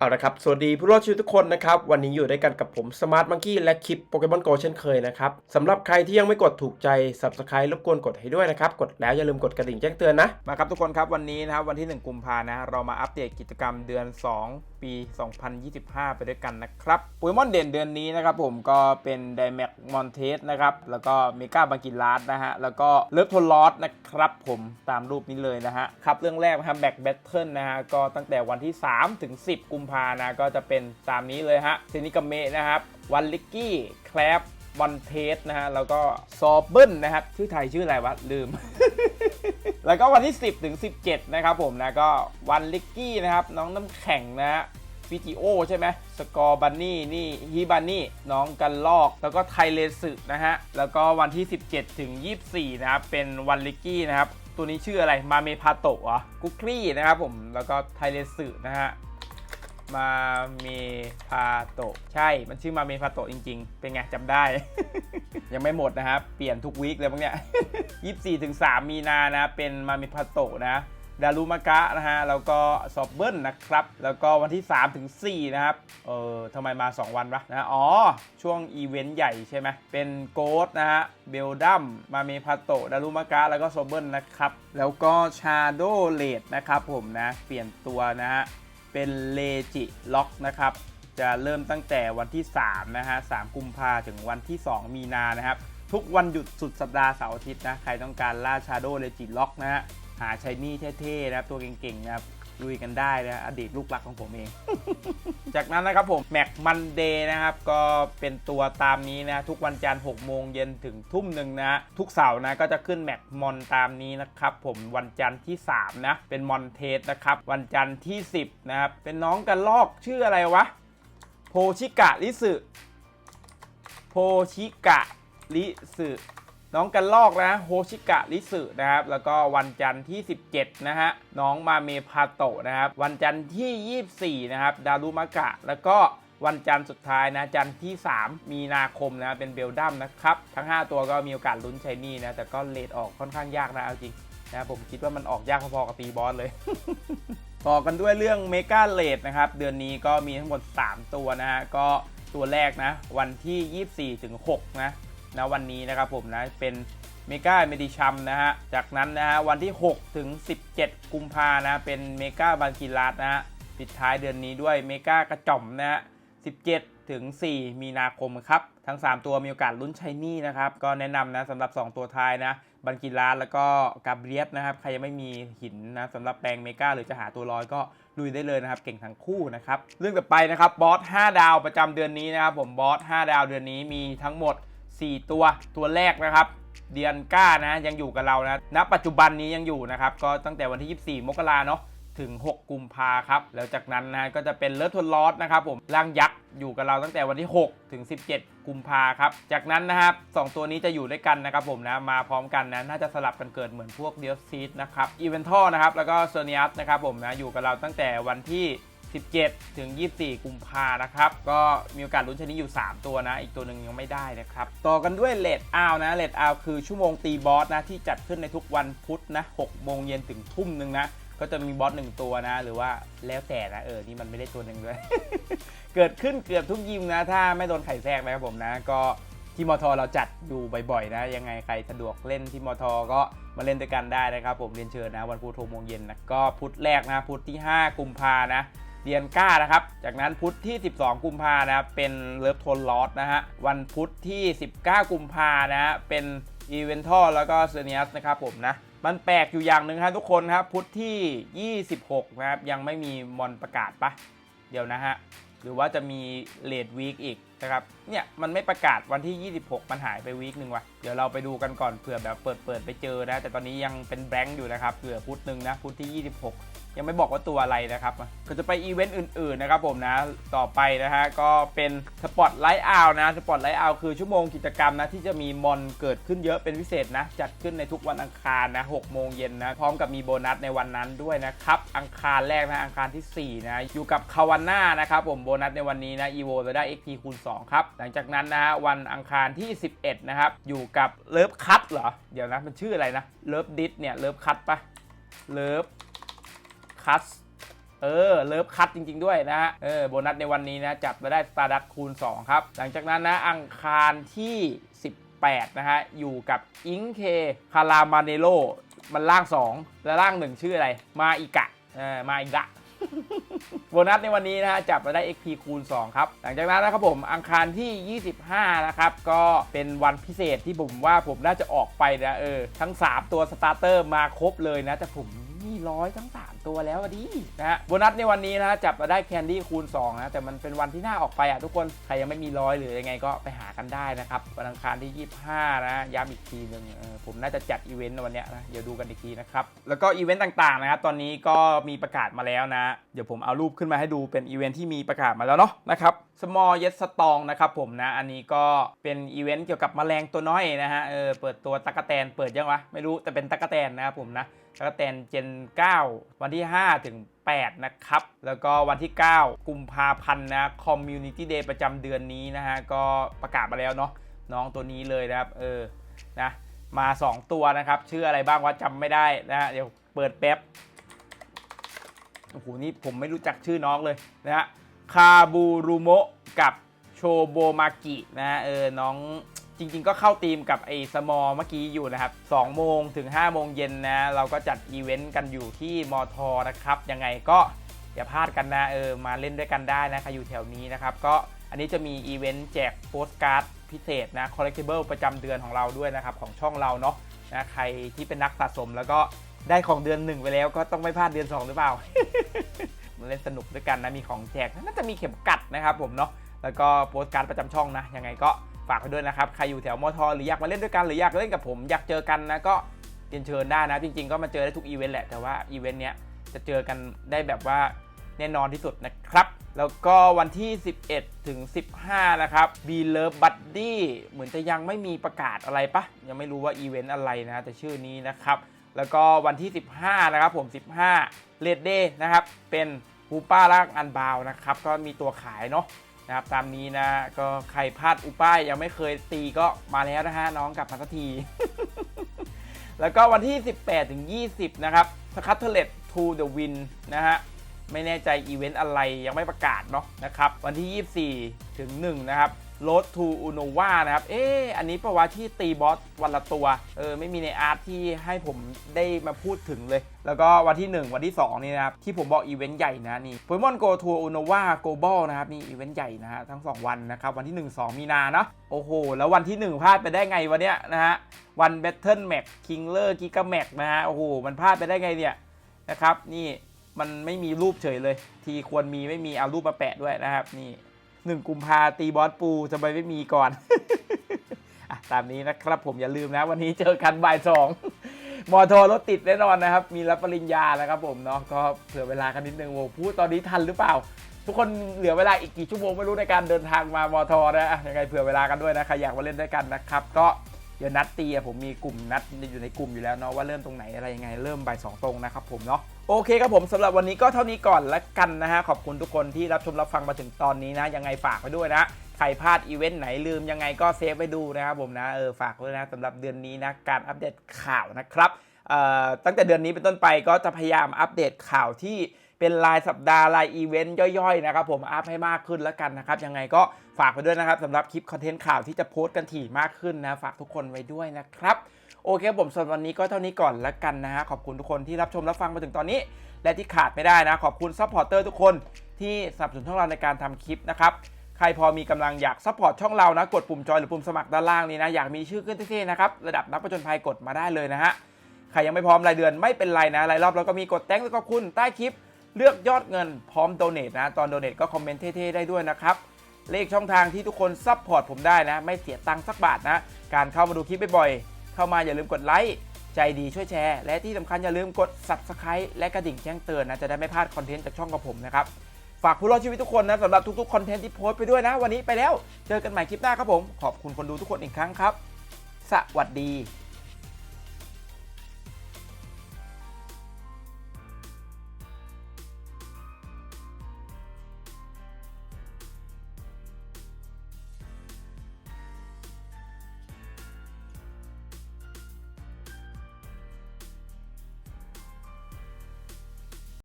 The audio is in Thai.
เอาละครับ สวัสดีผู้รอดชีวิตทุกคนนะครับ วันนี้อยู่ด้วยกันกับผมสมาร์ทมังกี้และคลิปโปเกมอนโกเช่นเคยนะครับสำหรับใครที่ยังไม่กดถูกใจ Subscribe รบกวนกดให้ด้วยนะครับ กดแล้วอย่าลืมกดกระดิ่งแจ้งเตือนนะ มาครับทุกคนครับ วันนี้นะครับวันที่ 1 กุมภานะ เรามาอัปเดตกิจกรรมเดือน 2 ปี 2025 ไปด้วยกันนะครับโปเกมอนเด่นเดือนนี้นะครับผมก็เป็นไดแม็กมอนเทสนะครับแล้วก็เมกาบังกิลาสนะฮะแล้วก็เลิฟทนลอสนะครับผมตามรูปนี้เลยนะฮะครับเรื่องแรกนะครับแบ็กแบทเทิลนะฮะก็ตั้งแต่วันที่ 3 ถึง 10 กุมภานะก็จะเป็นตามนี้เลยฮะเซนิกาเมะนะครับวันลิกกี้แคลปมอนเทสนะฮะ แล้วก็ซอเบิลนะครับ ชื่อไทยชื่ออะไรวะ ลืม แล้วก็วันที่ 10 ถึง 17 นะครับผมนะ ก็วันลิกกี้นะครับ น้องน้ำแข็งนะฮะฟิจิโอใช่ไหมสกอร์บันนี่นี่ฮิบันนี่น้องกันลอก แล้วก็ไทเลสึนะฮะ แล้วก็วันที่ 17 ถึง 24 นะครับ เป็นวันลิกกี้นะครับ ตัวนี้ชื่ออะไรมาเมพาโตะเหรอกุกลี่นะครับผมแล้วก็ไทเลสึนะฮะ มาเมพาโตใช่มันชื่อมาเมพาโตจริง ๆ เป็นไงจำได้ ยังไม่หมดนะครับ เปลี่ยนทุกวีคเลยพวกเนี้ย24ถึง3มีนานะเป็นมาเมพาโตนะดารุมากะนะฮะ แล้วก็ซอบเบิลนะครับ แล้วก็วันที่ 3 ถึง 4 นะครับ เออทำไมมา 2 วันวะนะอ๋อ ช่วงอีเวนต์ใหญ่ใช่ไหมเป็นโกดนะฮะ เบลดัม มาเมพาโตดารุมากะ แล้วก็ซอบเบิลนะครับ แล้วก็ชาโดเลดนะครับผมนะ เปลี่ยนตัวนะฮะ เป็นเลจิล็อกนะครับ จะเริ่มตั้งแต่วันที่ 3 นะฮะ 3 กุมภาถึงวันที่ 2 มีนานะครับ ทุกวันหยุดสุดสัปดาห์เสาร์อาทิตย์นะ ใครต้องการล่าชาโดเลจิล็อกนะฮะ หาชายนี่เท่ๆนะครับ ตัวเก่งๆนะครับ ลุยกันได้นะอดีตลูกรักของผมเอง จากนั้นนะครับผมแม็กมันเดย์นะครับ ก็เป็นตัวตามนี้นะ ทุกวันจันทร์6โมงเย็นถึงทุ่มหนึ่งนะทุกเสาร์นะก็จะขึ้นแม็กมอนตามนี้นะครับผมวันจันทร์ที่ 3 นะ เป็นมอนเทสนะครับ วันจันทร์ที่ 10 นะครับ เป็นน้องกันลอกชื่ออะไรวะ โพชิกะริสึโพชิกะริสึ น้องกันลอกนะโฮชิกะริสึนะครับ แล้วก็วันจันทร์ที่ 17 นะฮะ น้องมาเมพาโตะนะครับ วันจันทร์ที่ 24 นะครับ ดารุมากะ แล้วก็วันจันทร์สุดท้ายนะจันทร์ที่ 3 มีนาคมนะเป็นเบลดัมนะครับ ทั้ง 5 ตัวก็มีโอกาสลุ้นชัยนี่นะ แต่ก็เลดออกค่อนข้างยากนะเอาจริงนะผมคิดว่ามันออกยากพอๆกับตีบอสเลย ต่อกันด้วยเรื่องเมกาเลดนะครับ เดือนนี้ก็มีทั้งหมด 3 ตัวนะฮะก็ตัวแรกนะ วันที่ 24ถึง6นะ นะวันนี้นะครับผมนะเป็นเมกาเมดิชัมนะฮะ จากนั้นนะฮะวันที่ 6 ถึง 17 กุมภานะเป็นเมกาบันคิลัสนะฮะปิดท้ายเดือนนี้ด้วยเมกากระจ่อมนะฮะ 17 ถึง 4 มีนาคมครับ ทั้ง 3 ตัวมีโอกาสลุ้นชัยนี่นะครับ ก็แนะนำนะสำหรับ 2 ตัวท้ายนะบันกิลาสแล้วก็กาเบรียสนะครับ ใครยังไม่มีหินนะสำหรับแปลงเมกาหรือจะหาตัวร้อยก็ลุยได้เลยนะครับ เก่งทั้งคู่นะครับ เรื่องต่อไปนะครับบอส 5 ดาวประจำเดือนนี้นะครับผมบอส 5 ดาวเดือนนี้มีทั้งหมด 4 ตัวตัวแรกนะครับ เดียนก้านะยังอยู่กับเรานะณปัจจุบันนี้ยังอยู่นะครับ ก็ตั้งแต่วันที่ 24 มกราเนาะถึง 6 กุมภาครับ แล้วจากนั้นนะก็จะเป็นเลิศทวนลอสนะครับผมร่างยักษ์อยู่กับเราตั้งแต่วันที่ 6 ถึง 17 กุมภาครับ จากนั้นนะครับ 2 ตัวนี้จะอยู่ด้วยกันนะครับผมนะ มาพร้อมกันนะ น่าจะสลับกันเกิดเหมือนพวกเดียซีดนะครับอีเวนทอนะครับ แล้วก็เซเนียสนะครับผมนะ อยู่กับเราตั้งแต่วันที่ 17 ถึง 24 กุมภานะครับ ก็มีโอกาสลุ้นชนิดอยู่ 3 ตัวนะ อีกตัวหนึ่งยังไม่ได้นะครับ ต่อกันด้วยเลดอาวนะเลดอาวคือชั่วโมงตีบอสนะ ที่จัดขึ้นในทุกวันพุธนะ6โมงเย็นถึงทุ่มหนึ่งนะ ก็จะมีบอสหนึ่งตัวนะ หรือว่าแล้วแต่นะ เออ นี่มันไม่ได้ตัวหนึ่งด้วย เกิดขึ้นเกือบทุกยิมนะ ถ้าไม่โดนไข่แทรกนะครับผมนะ ก็ที่มอทอเราจัดอยู่บ่อยๆนะ ยังไงใครสะดวกเล่นที่มอทอก็มาเล่นด้วยกันได้นะครับ ผมเรียนเชิญนะ วันพุธหกโมงเย็นนะก็พุธแรกนะพุธที่ 5 กุมภานะ เดียนก้านะครับ จากนั้นพุธที่ 12 กุมภานะครับ เป็นเลิฟโทนลอสนะฮะ วันพุธที่ 19 กุมภานะฮะ เป็นอีเวนทอลแล้วก็เซเนียสนะครับผมนะ มันแปลกอยู่อย่างหนึ่งครับทุกคนครับ พุธที่ 26 นะครับ ยังไม่มีมอนประกาศปะเดี๋ยวนะฮะ หรือว่าจะมีเลดวีคอีกนะครับ เนี่ย มันไม่ประกาศวันที่ 26 มันหายไปวีคหนึ่งว่ะเดี๋ยวเราไปดูกันก่อนเผื่อแบบเปิดเปิดไปเจอนะ แต่ตอนนี้ยังเป็นแบงค์อยู่นะครับเหลือพุธหนึ่งนะพุธที่ 26 ยังไม่บอกว่าตัวอะไรนะครับก็จะไปอีเวนต์อื่นๆนะครับผมนะต่อไปนะฮะก็เป็นสปอตไลท์อาวนะสปอตไลท์อาวคือชั่วโมงกิจกรรมนะที่จะมีมอนเกิดขึ้นเยอะเป็นพิเศษนะ จัดขึ้นในทุกวันอังคารนะ6โมงเย็นนะพร้อมกับมีโบนัสในวันนั้นด้วยนะครับอังคารแรกนะอังคารที่ 4 นะอยู่กับคาวาน่านะครับผมโบนัสในวันนี้นะอีโวจะได้ XP คูณ2ครับหลังจากนั้นนะฮะวันอังคารที่ 11 นะครับอยู่กับเลิฟคัตเหรอ เดี๋ยวนะ มันชื่ออะไรนะเลิฟดิสเนี่ยเลิฟคัตปะเลิฟคัสเออ เลิฟคัตจริง ๆ ด้วยนะฮะ เออ โบนัสในวันนี้นะ จับมาได้สตาร์ดัคคูณ 2 ครับ หลังจากนั้นนะ อังคารที่ 18 นะฮะ อยู่กับอิงเคคารามาเนโลมันล่าง 2 และล่าง 1 ชื่ออะไร มาอิกะ เออ มาอิกะ โบนัสในวันนี้นะฮะจับมาได้ XP คูณ 2 ครับ หลังจากนั้นนะครับผมอังคารที่ 25 นะครับ ก็เป็นวันพิเศษที่ผมว่าผมน่าจะออกไปนะเออ ทั้ง 3 ตัวสตาร์เตอร์มาครบเลยนะ แต่ผมมีร้อยทั้ง 3ตัวแล้วดินะฮะโบนัสในวันนี้นะจับมาได้แคนดี้คูณ2นะแต่มันเป็นวันที่น่าออกไปอะทุกคนใครยังไม่มีร้อยหรือยังไงก็ไปหากันได้นะครับวันอังคารที่ 25 นะย้ำอีกทีหนึ่งผมน่าจะจัดอีเวนต์วันเนี้ยนะเดี๋ยวดูกันอีกทีนะครับแล้วก็อีเวนต์ต่างๆนะครับตอนนี้ก็มีประกาศมาแล้วนะ เดี๋ยวผมเอารูปขึ้นมาให้ดูเป็นอีเวนต์ที่มีประกาศมาแล้วเนาะนะครับ small yes strong นะครับผมนะ อันนี้ก็เป็นอีเวนต์เกี่ยวกับแมลงตัวน้อยนะฮะเออเปิดตัวตะกแตนเปิดยังวะ ไม่รู้แต่เป็นตะกแตนนะครับผมนะตะกแตนเจน 9 วันที่ 5 ถึง 8 นะครับ แล้วก็วันที่ 9 กุมภาพันธ์นะ Community Day ประจำเดือนนี้นะฮะ ก็ประกาศมาแล้วเนาะน้องตัวนี้เลยนะครับ เออนะมา 2 ตัวนะครับ ชื่ออะไรบ้างว่าจำไม่ได้นะเดี๋ยวเปิดแป๊บโอ้โหนี่ผมไม่รู้จักชื่อน้องเลยนะฮะคาบูรุโมะกับโชโบมากินะเออน้อง จริงๆ ก็เข้าทีมกับไอ้สมอเมื่อกี้อยู่นะครับ2โมงถึง5โมงเย็นนะ เราก็จัดอีเวนต์กันอยู่ที่มอทอนะครับ ยังไงก็อย่าพลาดกันนะเออมาเล่นด้วยกันได้นะใครอยู่แถวนี้นะครับ ก็อันนี้จะมีอีเวนต์แจกโปสการ์ดพิเศษนะ collectible ประจำเดือนของเราด้วยนะครับ ของช่องเราเนาะนะใครที่เป็นนักสะสมแล้วก็ได้ของเดือนหนึ่งไปแล้วก็ต้องไม่พลาดเดือนสองหรือเปล่ามาเล่นสนุกด้วยกันนะมีของแจกน่าจะมีเข็มกัดนะครับผมเนาะแล้วก็โปสการ์ดประจำช่องนะยังไงก็ ฝากไปด้วยนะครับ ใครอยู่แถวมอทอหรืออยากมาเล่นด้วยกันหรืออยากเล่นกับผมอยากเจอกันนะก็เรียนเชิญได้นะ จริง ๆ ก็มาเจอได้ทุกอีเวนต์แหละแต่ว่าอีเวนต์เนี้ยจะเจอกันได้แบบว่าแน่นอนที่สุดนะครับ แล้วก็วันที่ 11 ถึง 15 นะครับ b Love Buddy เหมือนจะยังไม่มีประกาศอะไรปะยังไม่รู้ว่าอีเวนต์อะไรนะแต่ชื่อนี้นะครับ แล้วก็วันที่ 15 นะครับผม 15เลดเดย์นะครับ เป็นฮูป้าลางอันบาวนะครับ ก็มีตัวขายเนาะ นะครับตามนี้นะก็ใครพลาดอุป้ายยังไม่เคยตีก็มาแล้วนะฮะน้องกลับมาสักที แล้วก็วันที่ 18ถึง20 นะครับสคัตเทเลตทูเดอะวินนะฮะไม่แน่ใจอีเวนต์อะไรยังไม่ประกาศเนาะนะครับวันที่ 24ถึง1นะครับ Road to Unova นะครับ เอ๊อันนี้ประวัติที่ตีบอสวันละตัว เออ ไม่มีในอาร์ตที่ให้ผมได้มาพูดถึงเลย แล้วก็วันที่ 1 วันที่ 2 นี่นะครับ ที่ผมบอกอีเวนต์ใหญ่นะนี่ Pokemon Go Tour Unova Global นะครับ นี่อีเวนต์ใหญ่นะฮะทั้ง 2 วันนะครับ วันที่ 1 2 มีนาเนาะ โอ้โห แล้ววันที่ 1พลาดไปได้ไงวันเนี้ยนะฮะ วัน Battle Max Kingler Giga Max นะฮะ โอ้โห มันพลาดไปได้ไงเนี่ยนะครับ นี่มันไม่มีรูปเฉยเลย ทีควรมีไม่มีเอารูปมาแปะด้วยนะครับ นี่ หนึ่งกุมภาตีบอสปูจะไปไม่มีก่อนอตามนี้นะครับผมอย่าลืมนะ วันนี้เจอกันบ่ายสองมอทอรถติดแน่นอนนะครับ มีรับปริญญาแล้วครับผมเนาะก็เผื่อเวลากันนิดนึงโอ้พูดตอนนี้ทันหรือเปล่า ทุกคนเหลือเวลาอีกกี่ชั่วโมงไม่รู้ในการเดินทางมามอทอนะยังไงเผื่อเวลากันด้วยนะใครอยากมาเล่นด้วยกันนะครับ ก็ เดี๋ยวนัดตีผมมีกลุ่มนัดอยู่ในกลุ่มอยู่แล้วเนาะว่าเริ่มตรงไหนอะไรยังไงเริ่มบ่ายสองตรงนะครับผมเนาะโอเคครับผมสำหรับวันนี้ก็เท่านี้ก่อนละกันนะฮะขอบคุณทุกคนที่รับชมรับฟังมาถึงตอนนี้นะ ยังไงฝากไว้ด้วยนะใครพลาดอีเวนต์ไหนลืมยังไงก็เซฟไว้ดูนะครับผมนะเออฝากไว้นะสำหรับเดือนนี้นะการอัปเดตข่าวนะครับตั้งแต่เดือนนี้เป็นต้นไปก็จะพยายามอัปเดตข่าวที่ เป็นรายสัปดาห์รายอีเวนต์ย่อยๆนะครับผมอัพให้มากขึ้นแล้วกันนะครับยังไงก็ฝากไปด้วยนะครับสำหรับคลิปคอนเทนต์ข่าวที่จะโพสต์กันถี่มากขึ้นนะฝากทุกคนไว้ด้วยนะครับโอเคผมสำหรับวันนี้ก็เท่านี้ก่อนแล้วกันนะฮะขอบคุณทุกคนที่รับชมรับฟังมาถึงตอนนี้ และที่ขาดไม่ได้นะ ขอบคุณซัพพอร์เตอร์ทุกคนที่สนับสนุนช่องเราในการทำคลิปนะครับใครพอมีกำลังอยากซัพพอร์ตช่องเรานะ กดปุ่มจอยหรือปุ่มสมัครด้านล่างนี้นะ อยากมีชื่อขึ้นเท่ๆนะครับระดับนักประจนภัยกดมาได้เลยนะฮะใครยังไม่พร้อมรายเดือนไม่เป็นไรนะรายรอบเราก็มีกดแต้งแล้วก็คุณใต้คลิป เลือกยอดเงินพร้อมโดเน a นะ ตอนโดเน a ก็คอมเมนต์เท่ๆได้ด้วยนะครับ เลขช่องทางที่ทุกคนซัพพอร์ตผมได้นะ ไม่เสียตังค์สักบาทนะ การเข้ามาดูคลิปบ่อยๆ เข้ามาอย่าลืมกดไลค์ ใจดีช่วยแชร์ และที่สำคัญอย่าลืมกด Subscribe และกระดิ่งแจ้งเตือนนะ จะได้ไม่พลาดคอนเทนต์จากช่องกับผมนะครับ ฝากผู้รอดชีวิตทุกคนนะสำหรับทุกๆคอนเทนต์ที่โพสต์ไปด้วยนะ วันนี้ไปแล้ว เจอกันใหม่คลิปหน้าครับผม ขอบคุณคนดูทุกคนอีกครั้งครับ สวัสดี